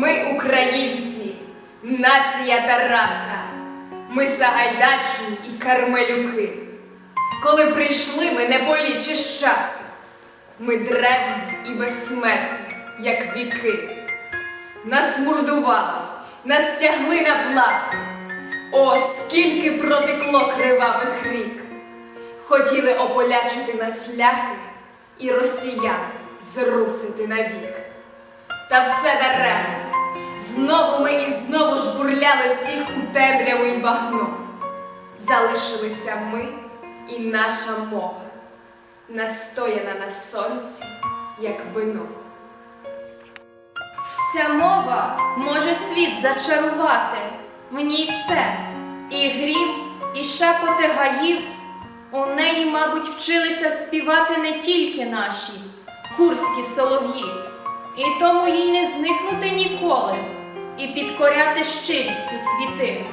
Ми українці, нація Тараса. Ми Сагайдачні і Кармелюки. Коли прийшли ми не боліче з часу. Ми древні і безсмертні, як віки. Нас мурдували, нас тягли на плахи. О, скільки протекло кривавих рік. Хотіли ополячити нас ляхи і росіяни зрусити навік. Та все даремно. Знову ми і знову ж бурляли всіх у темряву і багно. Залишилися ми і наша мова, настояна на сонці, як вино. Ця мова може світ зачарувати, в ній все, і грім, і шепоти гаїв. У неї, мабуть, вчилися співати не тільки наші курські солов'ї, і тому їй не зникнути ніколи і підкоряти щирістю світи.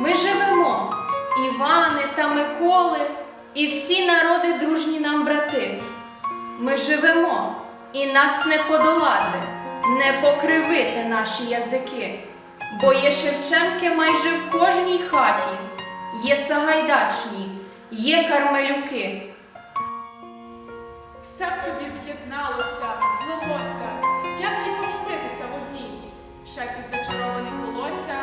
Ми живемо, Івани та Миколи, і всі народи дружні нам брати. Ми живемо, і нас не подолати, не покривити наші язики, бо є Шевченки майже в кожній хаті, є Сагайдачні, є Кармелюки. Все в тобі з'єдналося, злилося, як їй поміститися в одній. Шепіт зачарований колося,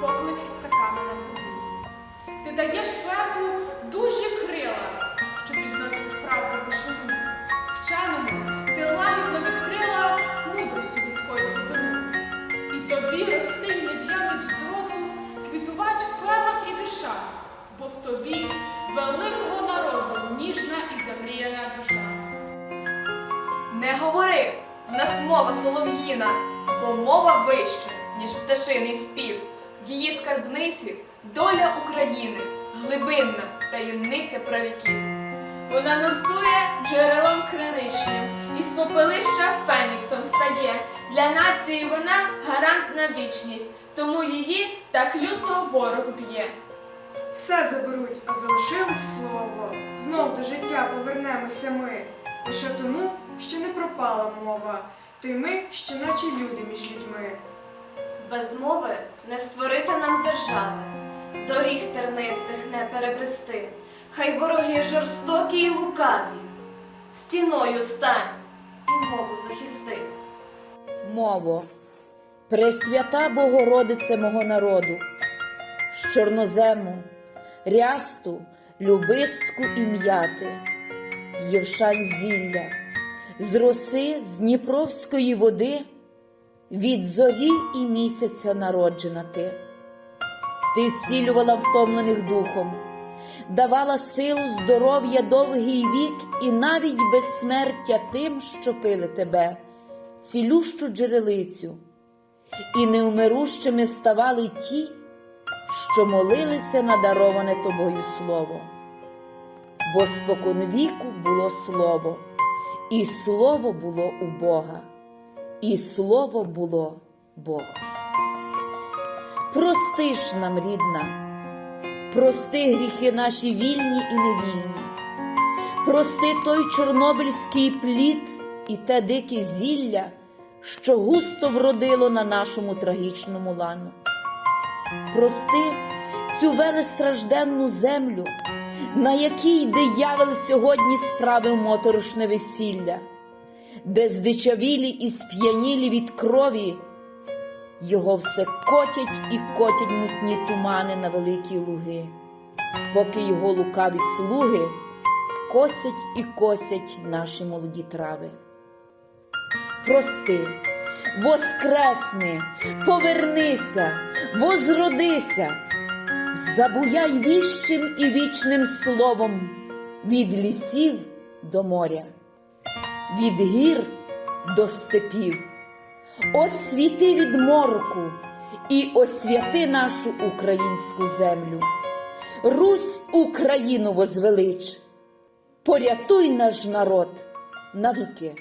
поклик із хатами над водій. Ти даєш поету дужі крила, що підносять правду вишину. Вченому ти лагідно відкрила мудрості людської глибину. І тобі рости й не в'януть зроду, квітувать в поемах і віршах, бо в тобі великого народу ніжна і замріяна душа. Не говори, в нас мова солов'їна, бо мова вище, ніж пташиний спів. В її скарбниці доля України, глибинна таємниця правіків. Вона нуртує джерелом криничним, із попелища феніксом стає. Для нації вона гарант на вічність, тому її так люто ворог б'є. Все заберуть, а залишилось слово. Знов до життя повернемося ми. Лише тому, що не пропала мова, то й ми ще наче люди між людьми. Без мови не створити нам держави, доріг тернистих не перебрести. Хай вороги жорстокі й лукаві, стіною стань і мову захисти. Мово, Пресвята Богородице мого народу, з чорнозему, рясту, любистку і м'яти, євшань зілля, з роси з Дніпровської води, від зорі і місяця народжена ти. Ти зцілювала втомлених духом, давала силу, здоров'я, довгий вік і навіть безсмертя тим, що пили тебе, цілющу джерелицю, і неумирущими ставали ті, що молилися на дароване тобою слово. Бо споконвіку було слово, і слово було у Бога, і слово було Бог. Прости ж нам, рідна, прости гріхи наші вільні і невільні, прости той чорнобильський плід і те дике зілля, що густо вродило на нашому трагічному лану. Прости цю велестражденну землю, на якій диявол сьогодні справив моторошне весілля, де здичавілі і сп'янілі від крові. Його все котять і котять мутні тумани на великі луги, поки його лукаві слуги косять і косять наші молоді трави. Прости, воскресни, повернися, возродися, забуяй віщим і вічним словом від лісів до моря, від гір до степів освіти від мороку і освяти нашу українську землю. Русь Україну возвелич, порятуй наш народ навіки.